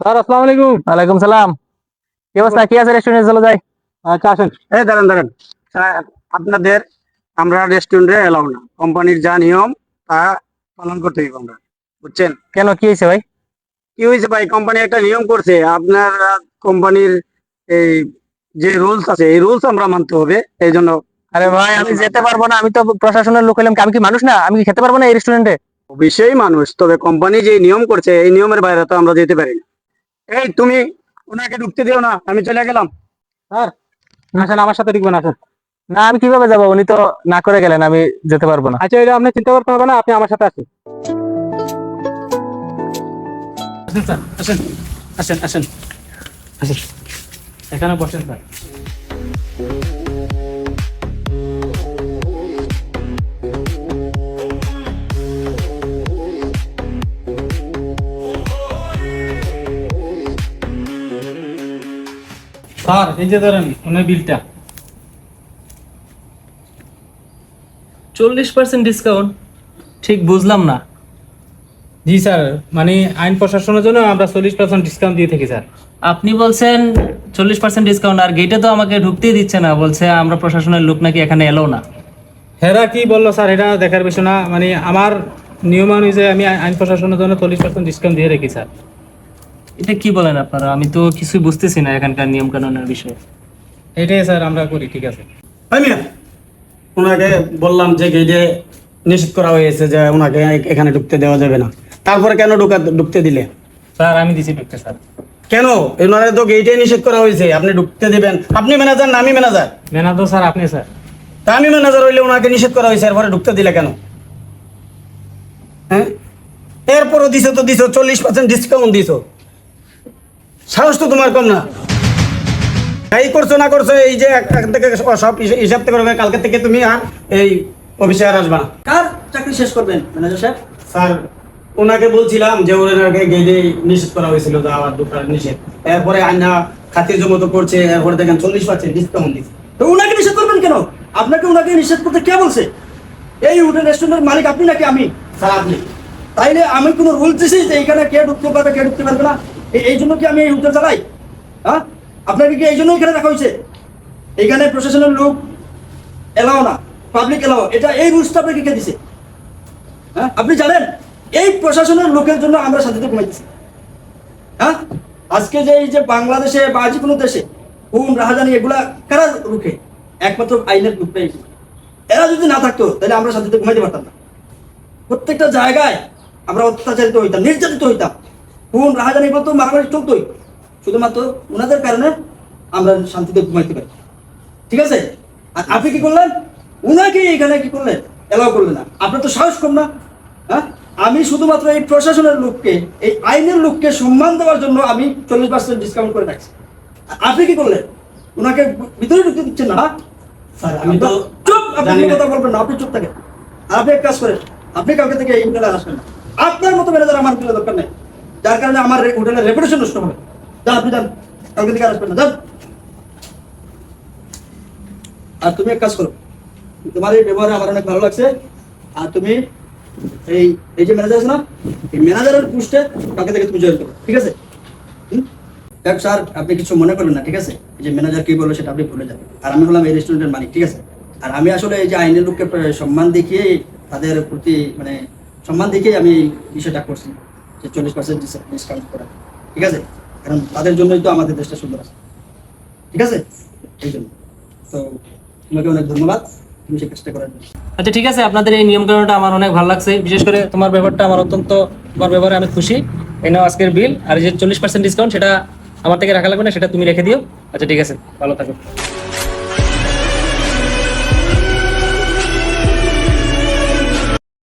Sir আসসালামু আলাইকুম। ওয়ালাইকুম সালাম। কি অবস্থা? কি আছে রেস্টুরেন্টে চলে যাই? আচ্ছা আসেন। এই দাঁড়ান দাঁড়ান। আপনাদের আমরা রেস্টুরেন্টে এলাও না। কোম্পানির যা নিয়ম তা পালন করতে হবে আমরা। বুঝছেন? কেন কি হয়েছে ভাই? কি হয়েছে ভাই? কোম্পানি একটা নিয়ম করছে। আপনার কোম্পানির এই যে রুলস আছে এই রুলস আমরা মানতে হবে। এই জন্য আরে ভাই আমি যেতে পারব না। আমি তো প্রশাসনের লোক হলাম আমি কি মানুষ না? আমি কি খেতে পারব না এই রেস্টুরেন্টে অবশ্যই মানুষ। তবে কোম্পানি যে নিয়ম করছে এই নিয়মের বাইরে তো আমরা যেতে পারি না। এই তুমি ওনাকে ঢুকতে দিও না আমি চলে গেলাম। আসেন আমার সাথে ঢুকবেন আসেন। না আমি কীভাবে যাব? উনি তো না করে গেলেন আমি যেতে পারব না। আচ্ছা এটা আপনি চিন্তা করতে হবে না আপনি আমার সাথে আসেন। আসেন স্যার আসেন আসেন আসেন। আসেন এখানে বসেন স্যার। স্যার এই যে ধরেন ওনার বিলটা চল্লিশ পার্সেন্ট ডিসকাউন্ট ঠিক বুঝলাম না। জি স্যার মানে আইন প্রশাসনের জন্য আমরা চল্লিশ পার্সেন্ট ডিসকাউন্ট দিয়ে থাকি স্যার। আপনি বলছেন চল্লিশ পার্সেন্ট ডিসকাউন্ট আর গেটে তো আমাকে ঢুকতেই দিচ্ছে না। বলছে আমরা প্রশাসনের লোক নাকি এখানে এলো না। হেরা কি বলল স্যার এটা দেখার বিষয় না। মানে আমার নিয়ম অনুযায়ী আমি আইন প্রশাসনের জন্য চল্লিশ পার্সেন্ট ডিসকাউন্ট দিয়ে রেখি স্যার। এটা কি বলেন আপনারা? আমি তো কিছুই বুঝতেছি না এখানকার নিয়ম কানুনের বিষয়ে। এটাই স্যার আমরা করি ঠিক আছে। ভাই মিয়া ওনাকে বললাম যে গেটে নিষেধ করা হয়েছে যে ওনাকে এখানে ঢুকতে দেওয়া যাবে না। তারপরে কেন ঢুকা ঢুকতে দিলে? স্যার আমি দিছি ঢুকতে স্যার। কেন? ওনারে তো গেটে নিষেধ করা হয়েছে আপনি ঢুকতে দিবেন। আপনি ম্যানেজার না আমি ম্যানেজার মেনা তো স্যার আপনি স্যার। তা আমি ম্যানেজার হইলে ওনাকে নিষেধ করা হয়েছে এরপরে ঢুকতে দিলে কেন? হ্যাঁ? এরপরও দিছো তো দিছো চল্লিশ পার্সেন্ট ডিসকাউন্ট দিছো। সাহস তো তোমার কম না। এই করছ না করছ এই যে এক থেকে সব হিসাব থেকে করবে কালকে থেকে তুমি আর এই অফিসে আর আসবা না। কার চাকরি শেষ করবেন ম্যানেজার সাহেব? স্যার ওনাকে বলছিলাম যে ওনাকে গেলে নিষেধ করা হয়েছিল যাওয়ার দোকান নিষেধ। এরপরে আইনা খাতির জমতো করছে এরপরে দেখেন চল্লিশ পার্সেন্ট ডিসকাউন্ট দিচ্ছে। তো উনাকে নিষেধ করবেন কেন? আপনাকে উনাকে নিষেধ করতে কে বলছে? এই হোটেল রেস্টুরেন্টের মালিক আপনি নাকি আমি? স্যার আপনি। তাইলে আমি কোনো রুল দিছি যে এখানে কে ঢুকতে পারবে কে ঢুকতে পারবে না? এই- জন্য কি আমি এই হোটেল চালাই? হ্যাঁ? আপনাকে কি এই জন্য এখানে রাখা হয়েছে? এখানে প্রশাসনের লোক এলাও না পাবলিক এলাও এটা এই রুলসটা আপনাকে কে দিছে? হ্যাঁ? আপনি জানেন, এই প্রশাসনের লোকের জন্য আমরা শান্তিতে ঘুমাইতেছি। হ্যাঁ? আজকে যে এই যে বাংলাদেশে বা যে কোনো দেশে খুন, রাহাজানি, এগুলা কারা রুখে? একমাত্র আইনের রূপটাই এরা যদি না থাকতো, তাহলে আমরা শান্তিতে ঘুমাইতে পারতাম না। প্রত্যেকটা জায়গায় আমরা অত্যাচারিত হইতাম, নির্যাতিত হইতাম। খুন রাহাজানি এগুলো তো মারামারি চলতোই শুধুমাত্র ওনাদের কারণে আমরা শান্তিতে ঘুমাইতে পারি। ঠিক আছে? আর আপনি কি করলেন? উনাকে এখানে কি করলেন? এলাও করলেন না। আপনার তো সাহস কম না। হ্যাঁ? আমি শুধুমাত্র এই প্রশাসনের লোককে এই আইনের লোককে সম্মান দেওয়ার জন্য আমি চল্লিশ পার্সেন্ট ডিসকাউন্ট করে রাখছি। আপনি কি করলেন? ওনাকে ভিতরে ঢুকতে দিচ্ছেন না হ্যাঁ? স্যার আমি তো চুপ! আপনি কথা বলবেন না আপনি চুপ থাকেন। আপনি এক কাজ করেন আপনি কালকে থেকে এই আসবেন না। আপনার মতো ম্যানেজার আমার দরকার নেই। যার কারণে আমার হোটেলের রেপুটেশন নষ্ট হবে। যান আপনি যান। কালকে থেকে আসবেন না। আর তুমি এক কাজ করো। তোমার এই ব্যবহারে আমার অনেক ভালো লাগছে। আর তুমি এই এই যে ম্যানেজার আছে না, এই ম্যানেজারের পোস্টে কালকে থেকে তুমি জয়েন করো, ঠিক আছে? দেখ স্যার, আপনি কিছু মনে করবেন না, ঠিক আছে? যে ম্যানেজার কি বলল সেটা আপনি ভুলে যাবেন। আর আমি হলাম এই রেস্টুরেন্টের মালিক, ঠিক আছে? আর আমি আসলে এই যে আইনের লোককে সম্মান দেখিয়ে তাদের প্রতি মানে সম্মান দেখিয়ে আমি বিষয়টা করছি। যে চল্লিশ পার্সেন্ট ডিসকাউন্ট করা ঠিক আছে? কারণ তাদের জন্যই তো আমাদের দেশটা সুন্দর আছে। ঠিক আছে? এই জন্য। তো তোমাকে অনেক ধন্যবাদ। আচ্ছা ঠিক আছে। আপনাদের এই নিয়ম কানুনটা আমার অনেক ভালো লাগছে। বিশেষ করে তোমার ব্যাপারটা আমার অত্যন্ত, তোমার ব্যাপারে আমি খুশি। এই নাও আজকের বিল আর যে চল্লিশ পার্সেন্ট ডিসকাউন্ট সেটা আমার থেকে রাখা লাগবে না, সেটা তুমি রেখে দিও। আচ্ছা ঠিক আছে। ভালো থাকো।